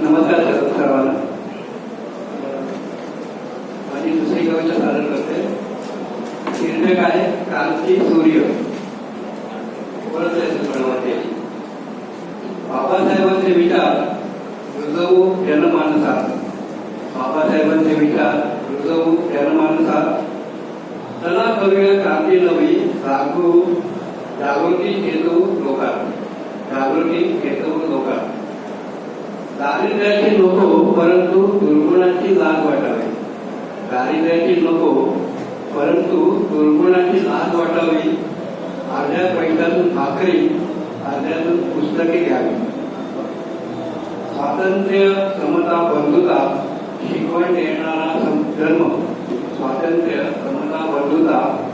नमस्कार सर्वांना. माझी दुसरी कविता सादर करते शीर्षक आहे क्रांती सूर्य. बाबासाहेबांचे विचार रुजवू जनमानसा. बाबासाहेबांचे विचार रुजवू जनमानसा. चला करूया क्रांती नवी जागू जागृती हेतू लोकात. जागृती हेतू लोकात. दारिद्र्याची नको परंतु दुर्गुणाची लाग वाटावी. दारिद्र्याची नको परंतु दुर्गुणाची लाग वाटावी. अर्ध्या पैशातून भाकरी अर्ध्यातून पुस्तके घ्यावी. स्वातंत्र्य समता बंधुता शिकवण देणारा धर्म. स्वातंत्र्य समता बंधुता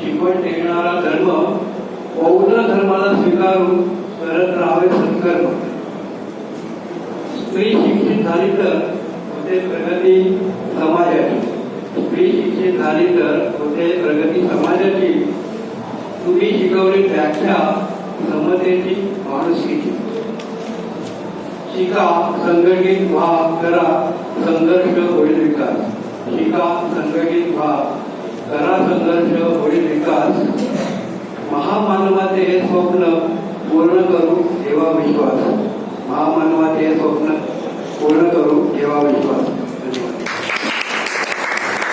शिकवण देणारा धर्म बौद्ध धर्माला स्वीकारून करत राहावे सत्कर्म स्त्री शिक्षित झाली तर होते प्रगती समाजाची. स्त्री शिक्षित झाली तर होते प्रगती समाजाची. तुम्ही शिकवली व्याख्या समतेची माणुसकीची. शिका संघटित व्हा करा संघर्ष होईल विकास. शिका संघटित व्हा करा संघर्ष होईल विकास. महामानवाचे हे स्वप्न पूर्ण करू ठेवा विश्वास. महामानव हे स्वप्न पूर्ण करू ठेवा विश्वास